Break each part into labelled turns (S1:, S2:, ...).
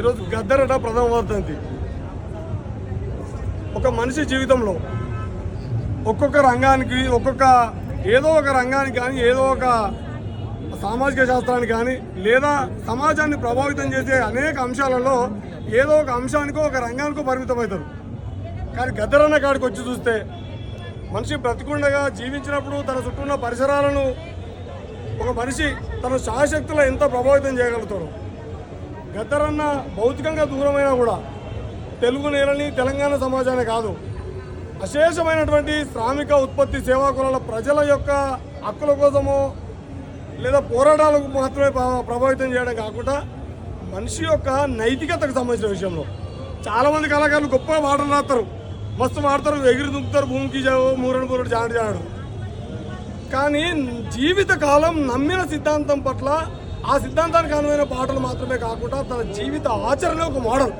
S1: ఈరోజు గద్దరట ప్రథమ వార్తంతి ఒక మనిషి జీవితంలో ఒక్కొక్క రంగానికి ఒక్కొక్క ఏదో ఒక రంగానికి కానీ ఏదో ఒక సామాజిక శాస్త్రానికి కానీ లేదా సమాజాన్ని ప్రభావితం చేసే అనేక అంశాలలో ఏదో ఒక అంశానికో ఒక రంగానికో పరిమితమవుతారు. కానీ గద్దరన్న కాడికి వచ్చి చూస్తే మనిషి బ్రతికుండగా జీవించినప్పుడు తన చుట్టూ ఉన్న పరిసరాలను ఒక మనిషి తన శాశక్తులు ఎంత ప్రభావితం చేయగలుగుతాడు. గద్దరన్న భౌతికంగా దూరమైనా కూడా తెలుగు నేలని తెలంగాణ సమాజాన్ని కాదు అశేషమైనటువంటి శ్రామిక ఉత్పత్తి సేవా కులాల ప్రజల యొక్క హక్కుల కోసమో లేదా పోరాటాలకు మాత్రమే ప్రభావితం చేయడం కాకుండా మనిషి యొక్క నైతికతకు సంబంధించిన విషయంలో చాలామంది కళాకారులు గొప్పగా పాటలు రాస్తారు. మస్తు మాడతారు ఎగిరి దుంకుతారు భూమికి జావు మూరడు మూరడు జాడు జాడు. కానీ జీవిత కాలం నమ్మిన సిద్ధాంతం పట్ల ఆ సిద్ధాంతానికి అనువైన పాటలు మాత్రమే కాకుండా తన జీవిత ఆచరణ ఒక మోడల్.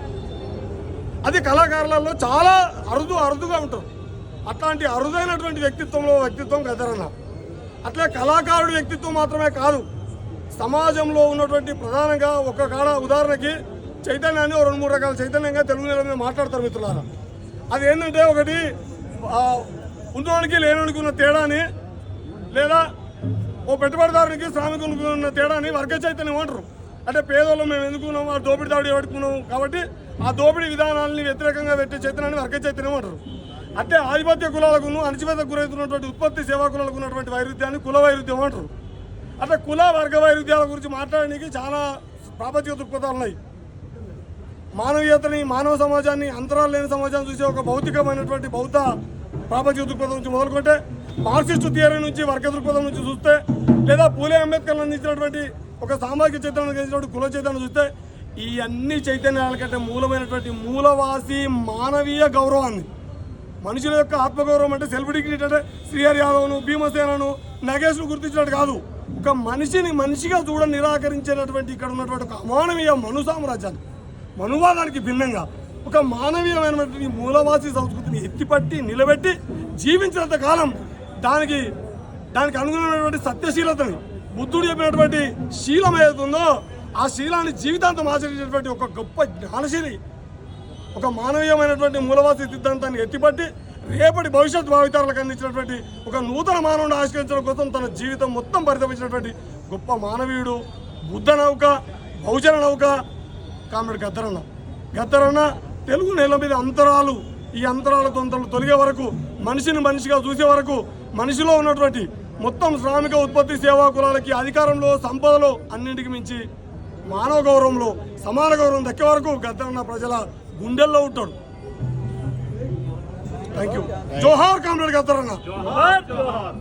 S1: అది కళాకారులలో చాలా అరుదు అరుదుగా ఉంటారు అట్లాంటి అరుదైనటువంటి వ్యక్తిత్వంలో వ్యక్తిత్వం గదరన్న. అట్లే కళాకారుడి వ్యక్తిత్వం మాత్రమే కాదు సమాజంలో ఉన్నటువంటి ప్రధానంగా ఒక కాడ ఉదాహరణకి చైతన్యాన్ని ఓ రెండు మూడు రకాల చైతన్యంగా తెలుగు నేల మీద మాట్లాడతారు మిత్రులారా. అది ఏంటంటే ఒకటి ఆ, ఉన్నవాడికి ఉన్న తేడాని లేదా ఓ పెట్టుబడిదారునికి శ్రామికులకు ఉన్న తేడాని వర్గ చైతన్యం అంటారు. అంటే పేదోళ్ళు మేము ఎందుకున్నాం ఆ దోపిడి దాడి పట్టుకున్నాం కాబట్టి ఆ దోపిడీ విధానాలని వ్యతిరేకంగా పెట్టే చైతన్యాన్ని వర్గ చైతన్యం అంటారు. అంటే ఆధిపత్య కులాలకు అణచివేతకు గురవుతున్నటువంటి ఉత్పత్తి సేవాకులాలకు ఉన్నటువంటి వైరుధ్యాన్ని కుల వైరుధ్యం అంటారు. అట్లా కుల వర్గ వైరుధ్యాల గురించి మాట్లాడడానికి చాలా ప్రాపంచిక దృక్పథాలు ఉన్నాయి. మానవీయతని మానవ సమాజాన్ని అంతరాలు లేని సమాజాన్ని చూసే ఒక భౌతికమైనటువంటి బౌద్ధ ప్రాపంచిక దృక్పథం నుంచి మొదలుకుంటే మార్క్సిస్ట్ థియరీ నుంచి వర్గ దృక్పథం నుంచి చూస్తే లేదా పూలే అంబేద్కర్ అందించినటువంటి ఒక సామాజిక చైతన్యం అందించినటువంటి కుల చైతన్యం చూస్తే ఈ అన్ని చైతన్యాల కంటే మూలమైనటువంటి మూలవాసి మానవీయ గౌరవాన్ని మనుషుల యొక్క ఆత్మగౌరవం అంటే సెల్ఫ్ డిగ్నిటీ అంటే శ్రీహరి యాదవ్ను భీమసేనను నగేష్ను గుర్తించినట్టు కాదు. ఒక మనిషిని మనిషిగా చూడ నిరాకరించేటటువంటి ఇక్కడ ఉన్నటువంటి ఒక అమానవీయ మను సామ్రాజ్యాన్ని మనువాదానికి భిన్నంగా ఒక మానవీయమైనటువంటి మూలవాసి సంస్కృతిని ఎత్తిపట్టి నిలబెట్టి జీవించినంత కాలం దానికి దానికి అనుగుణమైనటువంటి సత్యశీలతని బుద్ధుడు చెప్పినటువంటి శీలం ఏదైతుందో ఆ శీలాన్ని జీవితాంతం ఆచరించేటువంటి ఒక గొప్ప జ్ఞానశీలి ఒక మానవీయమైనటువంటి మూలవాసి సిద్ధాంతాన్ని ఎత్తిపట్టి రేపటి భవిష్యత్ భావితారులకు అందించినటువంటి ఒక నూతన మానవుని ఆవిష్కరించడం కోసం తన జీవితం మొత్తం పరితపించినటువంటి గొప్ప మానవీయుడు బుద్ధ నౌక బహుజన నౌక కామ్రేడ్ గద్దరన్న. గద్దరన్న తెలుగు నేల మీద అంతరాలు ఈ అంతరాల తొంతలు తొలగే వరకు మనిషిని మనిషిగా చూసే వరకు మనిషిలో ఉన్నటువంటి మొత్తం శ్రామిక ఉత్పత్తి సేవా కులాలకి అధికారంలో సంపదలో అన్నింటికి మించి మానవ గౌరవంలో సమాన గౌరవం దక్కే వరకు గద్దరన్న ప్రజల గుండెల్లో ఉంటాడు. థ్యాంక్ యూ జోహార్ కామ్రేడ్ గద్దరన్న
S2: జోహార్ జోహార్.